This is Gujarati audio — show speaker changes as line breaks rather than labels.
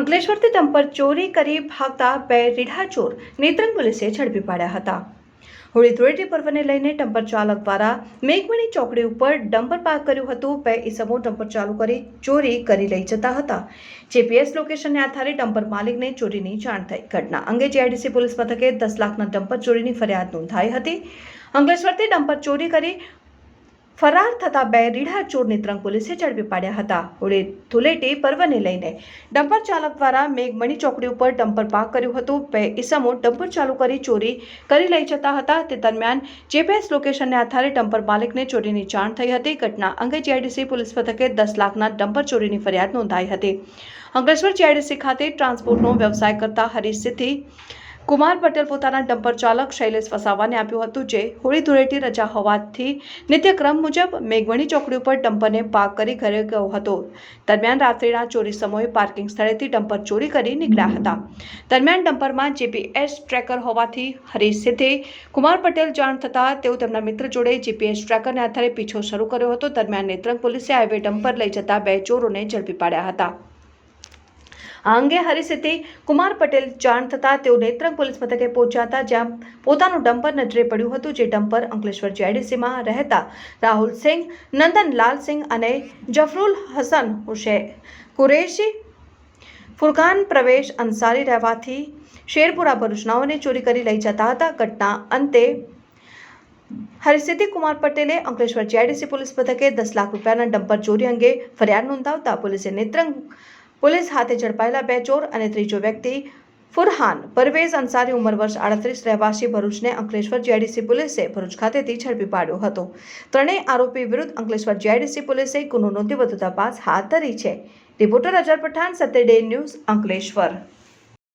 અંકલેશ્વરથી ડમ્પર ચોરી કરી ભાગતા બે રીઢા ચોર નેત્રંગ પોલીસે ઝડપી પાડ્યા હતા. હોળી ધૂળેટી પર્વને લઈને ડમ્પર ચાલક દ્વારા મેઘમણી ચોકડી ઉપર ડમ્પર પાર્ક કર્યું હતું. બે ઈસમો ડમ્પર ચાલુ કરી ચોરી કરી લઈ જતા હતા. જીપીએસ લોકેશનને આધારે ડમ્પર માલિકને ચોરીની જાણ થઈ. ઘટના અંગે જીઆઈડીસી પોલીસ મથકે દસ લાખના ડમ્પર ચોરીની ફરિયાદ નોંધાઈ હતી. અંકલેશ્વરથી ડમ્પર ચોરી કરી ફરાર થતા બે રીઢા ચોરને ત્રણ પોલીસે ઝડપી પાડ્યા હતા. હોળી ધુલેટે પર્વને લઈને ડમ્પર ચાલક દ્વારા મેઘમણી ચોકડી ઉપર ડમ્પર પાર્ક કર્યું હતું. બે ઈસમો ડમ્પર ચાલુ કરી ચોરી કરી લઈ જતા હતા. તે દરમિયાન જીપીએસ લોકેશનને આધારે ડમ્પર માલિકને ચોરીની જાણ થઈ હતી. ઘટના અંગે જીઆઈડીસી પોલીસ મથકે દસ લાખના ડમ્પર ચોરીની ફરિયાદ નોંધાઈ હતી. અંકલેશ્વર જીઆઈડીસી ખાતે ટ્રાન્સપોર્ટનો વ્યવસાય કરતા હરીશ સિદ્ધિ કુમાર પટેલ પોતાના ડમ્પર ચાલક શૈલેષ વસાવાને આપ્યું હતું જે હોળી ધૂળેટી રજા હોવાથી નિત્યક્રમ મુજબ મેઘવણી ચોકડી ઉપર ડમ્પરને પાર્ક કરી ઘરે ગયો હતો. દરમિયાન રાત્રિના ચોરી સમયે પાર્કિંગ સ્થળેથી ડમ્પર ચોરી કરી નીકળ્યા હતા. દરમિયાન ડમ્પરમાં જીપીએસ ટ્રેકર હોવાથી હરીશ સિદ્ધે, કુમાર પટેલ જાણ થતાં તેઓ તેમના મિત્ર જોડે જીપીએસ ટ્રેકરને આધારે પીછો શરૂ કર્યો હતો. દરમિયાન નેત્રંગ પોલીસે હાઈવે ડમ્પર લઈ જતા બે ચોરોને ઝડપી પાડ્યા હતા. આ અંગે હરિસિદ્ધિ કુમાર પટેલ જાણ થતાં તેઓ નેત્રંગ પોલીસ મથકે પહોંચ્યા હતા જ્યાં પોતાનું ડમ્પર નજરે પડ્યું હતું જે ડમ્પર અંકલેશ્વર જીઆઈડીસીમાં રહેતા રાહુલ સિંહ નંદનલાલ સિંહ અને જફરુલ હસન હુશે કુરેશી ફુરકાન પ્રવેશ અંસારી રહેવાથી શેરપુરા ભરૂચનાઓને ચોરી કરી લઈ જતા હતા. ઘટના અંતે હરિસિદ્ધિ કુમાર પટેલે અંકલેશ્વર જીઆઈડીસી પોલીસ મથકે દસ લાખ રૂપિયાના ડમ્પર ચોરી અંગે ફરિયાદ નોંધાવતા પોલીસે નેત્રંગ પોલીસ હાથે ઝડપાયેલા બે ચોર અને ત્રીજો વ્યક્તિ ફુરહાન પરવેઝ અંસારી ઉંમર વર્ષ આડત્રીસ રહેવાસી ભરૂચને અંકલેશ્વર જીઆઈડીસી પોલીસે ભરૂચ ખાતેથી ઝડપી પાડ્યો હતો. ત્રણેય આરોપી વિરુદ્ધ અંકલેશ્વર જીઆઈડીસી પોલીસે ગુનો નોંધી વધુ તપાસ હાથ ધરી છે. Reporter Azhar Pathan, Satya day news, Ankleshwar.